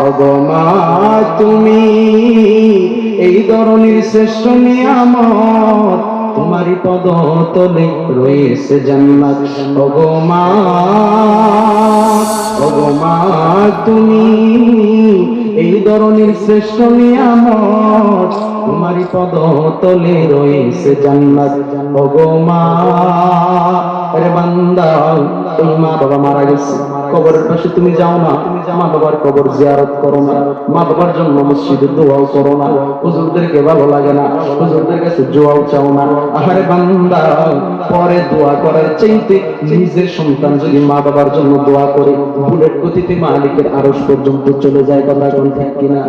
অগমা তুমি এই ধরনের শ্রেষ্ঠ নিয়ামত তোমারই পদ তলে রয়েছে জান্নাত। অগমা অগমা তুমি এই ধরনের শ্রেষ্ঠ নিয়ামত তোমারই পদ তলে রয়েছে জান্নাত। অগমা আরে বান্দা তুমি মা বাবা মারা গেছে। কবরের পাশে তুমি যাও না। মা বাবার কবর জিয়ারত করো না। মা বাবার জন্য মসজিদে দোয়াও করো না। হুজুরদেরকে ভালো লাগে না। হুজুরদের কাছে দোয়াও চাও না। আহারে বান্দা, পরে দোয়া করার চাইতে নিজের সন্তান যদি মা বাবার জন্য দোয়া করে, বুলেট গতিতে মালিকের আরস পর্যন্ত চলে যায় কথা কোন ঠিক কিনা?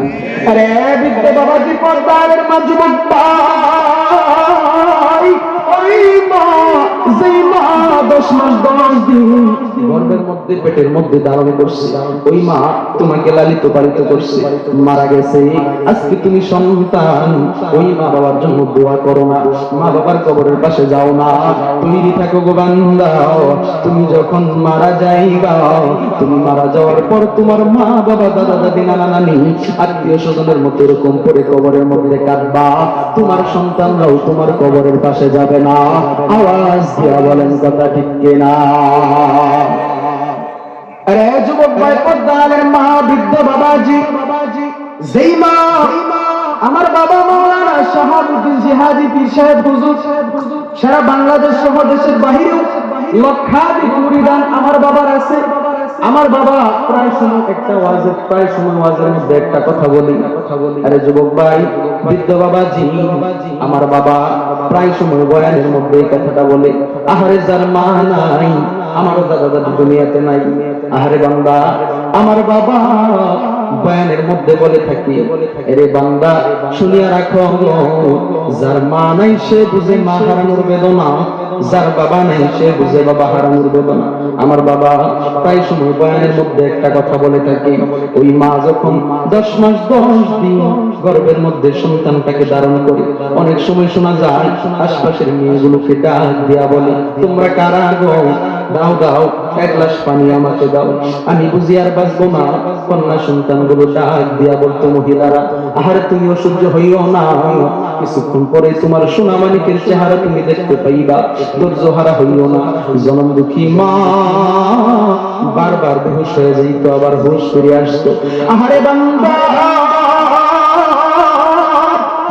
আরে বিদ্যে বাবাজি, পর্দার মা যুবক ভাই ওই মা, যেই মা দশ মাস দশ দিন গর্ভের মধ্যে, পেটের মধ্যে ধারণ করছে। ওই মা তোমাকে লালিত পালিত করছে। মারা গেছে। আজকে তুমি সন্তান। ওই মা বাবার জন্য দোয়া করো না। মা বাবার কবরের পাশে যাও না। তুমি থাকো গো বান্দা, তুমি যখন মারা যাইবা, তুমি মারা যাওয়ার পর তোমার মা বাবা, দাদা, দাদি, নানা, নানি, আত্মীয় স্বজনের মতো এরকম করে কবরের মধ্যে কাঁদবা। তোমার সন্তানরাও তোমার কবরের পাশে যাবে না। আওয়াজ দিয়া বলেন, কথা ঠিক কিনা? আমার বাবা শাহাবুদ্দিন জিহাদি পীর সাহেব হুজুর, সারা বাংলাদেশ সহ দেশের লক্ষাধিক আমার বাবার আছে। আমার বাবা প্রায় সময় একটা ওয়াজের প্রায় সময় একটা কথা বলি। আরে যুবক ভাই, বৃদ্ধ আমার বাবা প্রায় সময় বয়ানের মধ্যে এই কথাটা বলে, আহারে যার মা নাই আমার দাদা দাদি দুনিয়াতে নাই। আহারে বান্দা, আমার বাবা বয়ানের মধ্যে বলে থাকি, এরে বান্দা, শুনিয়া রাখো, যার মা নাই সে বুঝে মা হারানোর বেদনা, যার বাবা নাই সে বুঝে বাবা হারানোর বেদনা। আমার বাবা প্রায় সময় বয়ানের মধ্যে একটা কথা বলে থাকি, ওই মা যখন দশ মাস, দশ দিন গর্ভের মধ্যে সন্তানটাকে ধারণ করে, অনেক সময় শোনা যায় আশপাশের মেয়েগুলোকে ডাক দিয়া বলে, তোমরা কারা গো? দাও দাও, এক গ্লাস পানি আমাকে দাও। আমি বুঝি আর বাঁচবো না। কন্যা সন্তানগুলো ডাক দিয়া বলতো মহিলারা, আহারে তুমি অসহ্য হইও না। কিছুক্ষণ পরে তোমার সোনা মানিকের চেহারা তুমি দেখতে পাইবা। ধৈর্য হারা হইও না। জনম দুঃখী মা, বারবার বেহুশ হয়ে যাইতো, আবার হুশ ফিরে আসতো। আহারে বান্দা,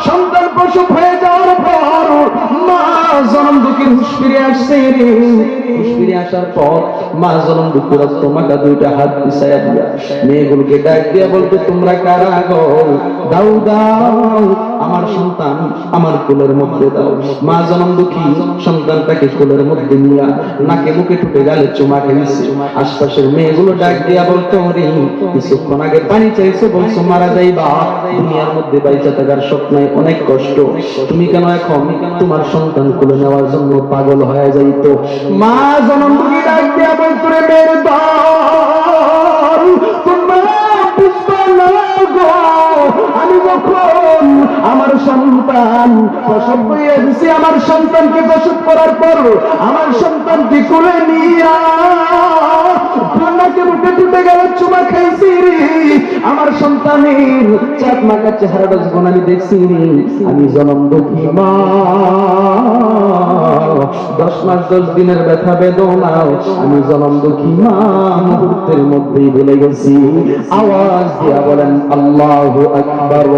সন্তান প্রসব হয়ে যাওয়ার পর মা জনম দুঃখীর হুশ ফিরে আসছে রে। ফিরে আসার পর মা জনম রক্ত মাখা দুইটা হাত পিছাইয়া দিয়া মেয়েগুলোকে ডাক দিয়া বলতো তোমরা কারা গো? দাও দাও, আমার আমার কোলের মধ্যে দাও। মা জনম দুঃখী, সন্তানটাকে কোলের মধ্যে নিয়া নাকে মুখে ঠুকে গালে চুমা খেয়েছে। আশপাশের মেয়েগুলো ডাক দিয়া বলতো রে কিছুক্ষণ আগে পানি চাইছো বলছো, মারা যাইবা। দুনিয়ার মধ্যে বাইচা থাকার স্বপ্নায় অনেক কষ্ট। তুমি কেন এখন তোমার সন্তান কোলে নেওয়ার জন্য পাগল হয়ে যাইতো? মা জনম ডাক দিয়া বলতো রে মেয়ের প্রসব আমার সন্তানকে প্রসব করার পর আমার সন্তানকে কোলে নিয়া টুটে গেল, চুমা খাইছি আমার সন্তানের আমি দেখছি আমি জনম দুঃখী দশ মাস, দশ দিনের ব্যথা বেদনাও আমি জনম দুঃখী মা। মুহূর্তের মধ্যেই ভুলে গেছি। আওয়াজ দিয়া বলেন, আল্লাহ আকবর।